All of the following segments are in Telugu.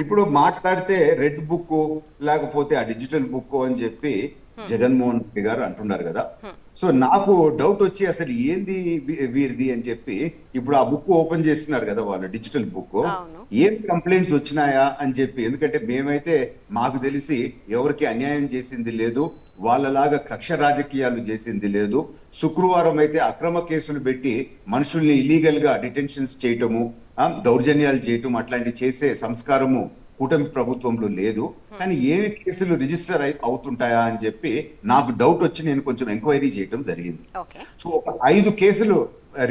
ఇప్పుడు మాట్లాడితే రెడ్ బుక్ లేకపోతే ఆ డిజిటల్ బుక్ అని చెప్పి జగన్మోహన్ రెడ్డి గారు అంటున్నారు కదా. సో నాకు డౌట్ వచ్చి అసలు ఏంది వీరిది అని చెప్పి ఇప్పుడు ఆ బుక్ ఓపెన్ చేస్తున్నారు కదా వాళ్ళు డిజిటల్ బుక్. ఏం కంప్లైంట్స్ వచ్చినాయా అని చెప్పి ఎందుకంటే మేమైతే మాకు తెలిసి ఎవరికి అన్యాయం చేసింది లేదు వాళ్ళలాగా కక్ష రాజకీయాలు చేసింది లేదు. శుక్రవారం అయితే అక్రమ కేసులు పెట్టి మనుషుల్ని ఇలీగల్గా డిటెన్షన్స్ చేయటము దౌర్జన్యాలు చేయటం అట్లాంటి చేసే సంస్కారము కూటమి ప్రభుత్వంలో లేదు. కానీ ఏమి కేసులు రిజిస్టర్ అయి అవుతుంటాయా అని చెప్పి నాకు డౌట్ వచ్చి నేను కొంచెం ఎంక్వైరీ చేయటం జరిగింది. సో ఒక ఐదు కేసులు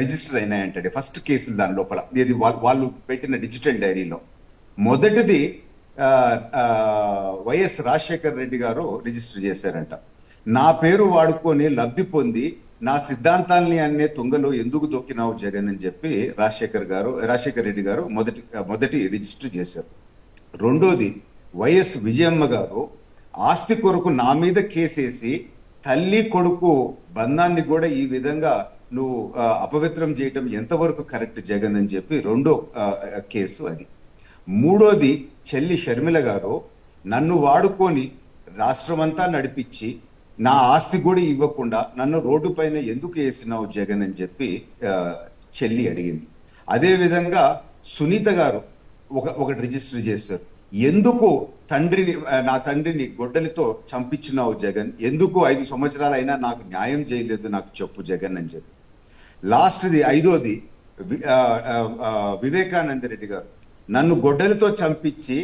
రిజిస్టర్ అయినాయంటే ఫస్ట్ కేసులు దాని లోపల. ఇది వాళ్ళు పెట్టిన డిజిటల్ డైరీలో. మొదటిది వైఎస్ రాజశేఖర్ రెడ్డి గారు రిజిస్టర్ చేశారంట. నా పేరు వాడుకొని లబ్ధి పొంది నా సిద్ధాంతాల్ని అనే తుంగలో ఎందుకు దొక్కినావు జగన్ అని చెప్పి రాజశేఖర్ గారు రాజశేఖర్ రెడ్డి గారు మొదటి మొదటి రిజిస్టర్ చేశారు. రెండోది వైఎస్ విజయమ్మ గారు ఆస్తి కొరకు నా మీద కేసేసి తల్లి కొడుకు బంధాన్ని కూడా ఈ విధంగా నువ్వు అపవిత్రం చేయటం ఎంతవరకు కరెక్ట్ జగన్ అని చెప్పి రెండో కేసు అది. మూడోది చెల్లి షర్మిల గారు నన్ను వాడుకొని రాష్ట్రమంతా నడిపించి నా ఆస్తి కూడా ఇవ్వకుండా నన్ను రోడ్డు పైన ఎందుకు వేసినావు జగన్ అని చెప్పి చెల్లి అడిగింది. అదే విధంగా సునీత గారు ఒక ఒకటి రిజిస్టర్ చేశారు. ఎందుకు తండ్రిని నా తండ్రిని గొడ్డలితో చంపించినావు జగన్? ఎందుకు ఐదు సంవత్సరాలైనా నాకు న్యాయం చేయలేదు నాకు చెప్పు జగన్ అని చెప్పి. లాస్ట్ది ఐదోది వివేకానంద రెడ్డి గారు నన్ను గొడ్డలితో చంపించి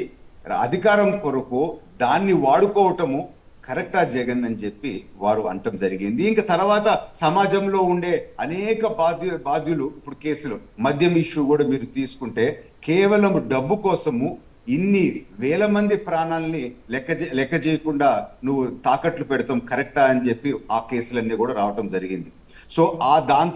అధికారం కొరకు దాన్ని వాడుకోవటము కరెక్టా జగన్ అని చెప్పి వారు అంటం జరిగింది. ఇంకా తర్వాత సమాజంలో ఉండే అనేక బాధ్యు బాధ్యులు ఇప్పుడు కేసులు మద్యం ఇష్యూ కూడా మీరు తీసుకుంటే కేవలం డబ్బు కోసము ఇన్ని వేల మంది ప్రాణాలని లెక్క లెక్క చేయకుండా నువ్వు తాకట్లు పెడతాం కరెక్టా అని చెప్పి ఆ కేసులన్నీ కూడా రావటం జరిగింది. సో ఆ దాంతో